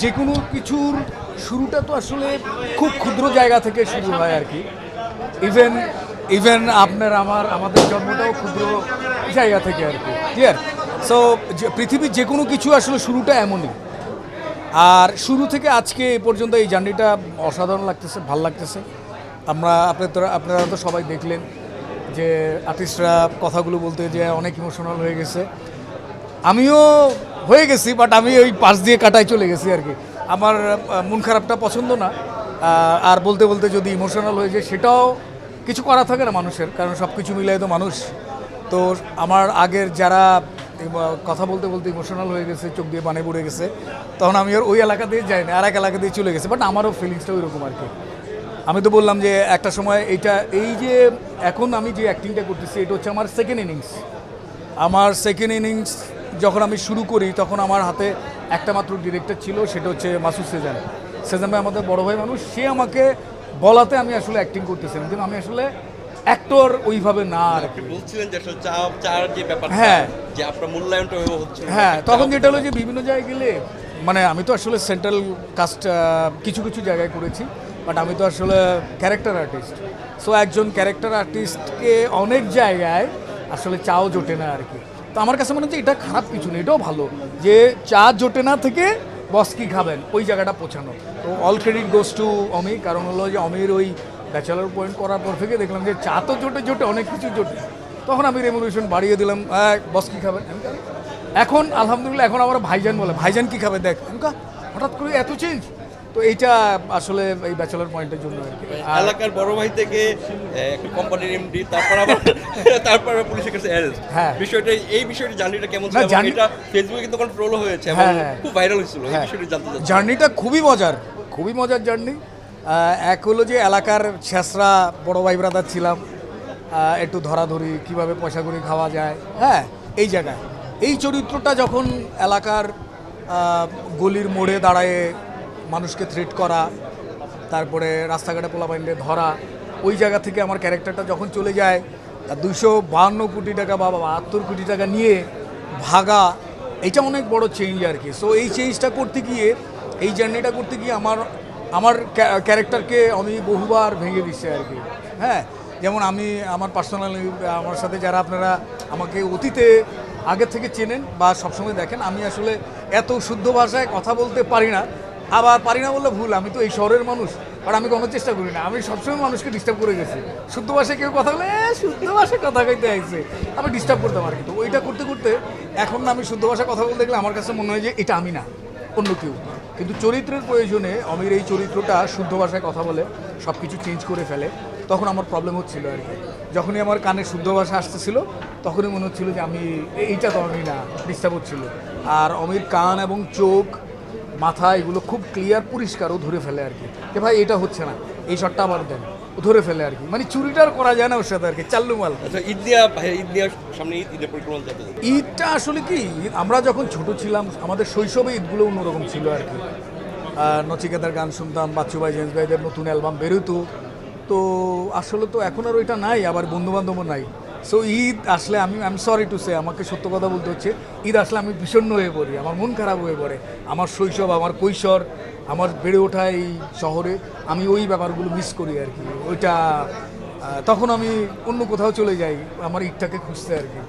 যে কোনো কিছুর শুরুটা তো আসলে খুব ক্ষুদ্র জায়গা থেকে শুরু হয় আর কি। ইভেন ইভেন আপনার আমার, আমাদের জন্মটাও ক্ষুদ্র জায়গা থেকে আর কি ক্লিয়ার সো পৃথিবীর যে কোনো কিছু আসলে শুরুটা এমনই। আর শুরু থেকে আজকে এ পর্যন্ত এই জার্নিটা অসাধারণ লাগতেছে, ভালো লাগতেছে। আমরা, আপনারা আপনারা তো সবাই দেখলেন যে আর্টিস্টরা কথাগুলো বলতে যে অনেক ইমোশনাল হয়ে গেছে। আমিও হয়ে গেছি বাট আমি ওই পাশ দিয়ে কাটায় চলে গেছি আর কি। আমার মন খারাপটা পছন্দ না আর বলতে বলতে যদি ইমোশনাল হয়ে যায়, সেটাও কিছু করা থাকে না মানুষের, কারণ সব কিছু মিলাই তো মানুষ। তো আমার আগের যারা কথা বলতে বলতে ইমোশনাল হয়ে গেছে, চোখ দিয়ে পানি পড়ে গেছে, তখন আমি আর ওই এলাকা দিয়ে যাই না আর এক এলাকা দিয়ে চলে গেছে বাট আমারও ফিলিংসটা ওই রকম আর কি। আমি তো বললাম যে একটা সময় এইটা, এই যে এখন আমি যে অ্যাক্টিংটা করতেছি, এটা হচ্ছে আমার সেকেন্ড ইনিংস আমার সেকেন্ড ইনিংস যখন আমি শুরু করি তখন আমার হাতে একটা মাত্র ডিরেক্টর ছিল সেটা হচ্ছে মাসুদ সেজান। সেজান ভাই আমাদের বড় ভাই মানুষ সে আমাকে বলাতে আমি আসলে অ্যাক্টিং করতেছিলাম কিন্তু আমি আসলে অ্যাক্টর ওইভাবে না আর বলছিলেন যে আসলে চা চার যে ব্যাপারটা হ্যাঁ। যে আপনার মূল্যায়নটা হচ্ছে। হ্যাঁ তখন যেটা হলো যে বিভিন্ন জায়গায় গেলে মানে আমি তো আসলে সেন্ট্রাল কাস্ট কিছু কিছু জায়গায় করেছি বাট আমি তো আসলে ক্যারেক্টার আর্টিস্ট সো একজন ক্যারেক্টার আর্টিস্টকে অনেক জায়গায় আসলে চাও জোটে না আর কি। তো আমার কাছে মনে হচ্ছে এটা খারাপ কিছু না এটাও ভালো যে চা জোটে না থেকে বস কি খাবেন ওই জায়গাটা পৌঁছানো। তো all credit goes to Omi কারণ হলো যে অমির ওই ব্যাচেলার পয়েন্ট করার পর থেকে দেখলাম যে চা তো জোটে জোটে অনেক কিছু জোটে। তখন আমি রেমুলেশন বাড়িয়ে দিলাম "আহ, বস কি খাবেন? এখন আলহামদুলিল্লাহ এখন আমার ভাইজান বলে ভাইজান কি খাবে দেখ হঠাৎ করে এত চেঞ্জ তো এইটা আসলে এই ব্যাচেলার পয়েন্টের জন্য আর কি। এলাকার বড় ভাই থেকে একটা কোম্পানির এমডি তারপর আবার তারপর পুলিশের কাছে অ্যারেস্ট হ্যাঁ। বিষয়টা এই বিষয়টা জার্নিটা কেমন ছিল না, এবং জার্নি- এটা ফেসবুকে কিন্তু কোনো ট্রোল হয়েছে এবং হ্যাঁ, হ্যাঁ। খুব ভাইরাল হয়েছিল এই হ্যাঁ। বিষয়টা জানতে জার্নিটা খুবই মজার খুবই মজার জার্নি। এক হলো যে এলাকার ছেঁচড়া বড় ভাই ব্রাদার ছিলাম। একটু ধরাধরি কীভাবে পয়সা করে খাওয়া যায়। হ্যাঁ এই জায়গায়। এই চরিত্রটা যখন এলাকার গলির মোড়ে দাঁড়ায় মানুষকে থ্রেট করা, তারপরে রাস্তাঘাটে পোলাপাইন্ডে ধরা, ওই জায়গা থেকে আমার ক্যারেক্টারটা যখন চলে যায় দুশো বাহান্ন কোটি টাকা বা বাহাত্তর কোটি টাকা নিয়ে ভাগা এটা অনেক বড় চেঞ্জ আর কি। সো এই চেঞ্জটা করতে গিয়ে, এই জার্নিটা করতে গিয়ে আমার আমার ক্যারেক্টারকে আমি বহুবার ভেঙে দিচ্ছে আর কি। হ্যাঁ যেমন আমি আমার পার্সোনালি আমার সাথে যারা আপনারা আমাকে অতীতে আগে থেকে চেনেন বা সবসময় দেখেন, আমি আসলে এত শুদ্ধ ভাষায় কথা বলতে পারি না। আবার পারি না বললে ভুল আমি তো এই শহরের মানুষ আর আমি কোনো চেষ্টা করি না। আমি সবসময় মানুষকে ডিস্টার্ব করে গেছি। শুদ্ধ ভাষায় কেউ কথা বলে "এ, শুদ্ধ ভাষায় কথা কইতে আইছে। আমি ডিস্টার্ব করতাম আর কি। তো ওইটা করতে করতে এখন না আমি শুদ্ধ ভাষায় কথা বলতে গেলে আমার কাছে মনে হয় যে এটা আমি না অন্য কেউ। কিন্তু চরিত্রের প্রয়োজনে অমির এই চরিত্রটা শুদ্ধ ভাষায় কথা বলে সব কিছু চেঞ্জ করে ফেলে তখন আমার প্রবলেম হচ্ছিল আর কি। যখনই আমার কানে শুদ্ধ ভাষা আসতেছিল তখনই মনে হচ্ছিল যে আমি এইটা তো আমি না ডিস্টার্ব হচ্ছিল। আর অমির কান এবং চোখ মাথা এগুলো খুব ক্লিয়ার পরিষ্কার ও ধরে ফেলে আর কি। যে ভাই এটা হচ্ছে না। এই শটটা আবার দেন। ধরে ফেলে আর কি। মানে চুরিটা আর করা যায় না ওর সাথে আর কি চাল্লু মাল আচ্ছা ঈদ দিয়া ভাই ঈদ দিয়া সামনে ঈদ ঈদের পরিক্রমা ঈদটা আসলে কি আমরা যখন ছোট ছিলাম আমাদের শৈশবে ঈদগুলো অন্যরকম ছিল আর কি। নচিকেতার গান শুনতাম বাচ্চু ভাই জেন্স ভাইদের নতুন অ্যালবাম বেরোতো। তো আসলে তো এখন আর ওইটা নাই আবার বন্ধু বান্ধবও নাই। সো ঈদ আসলে আমি I am sorry to say আমাকে সত্য কথা বলতে হচ্ছে। ঈদ আসলে আমি বিষণ্ণ হয়ে পড়ি, আমার মন খারাপ হয়ে পড়ে, আমার শৈশব, আমার কৈশোর, আমার বেড়ে ওঠা এই শহরে আমি ওই ব্যাপারগুলো মিস করি আর কি। ওইটা তখন আমি অন্য কোথাও চলে যাই, আমার ঈদটাকে খুঁজতে আর কি।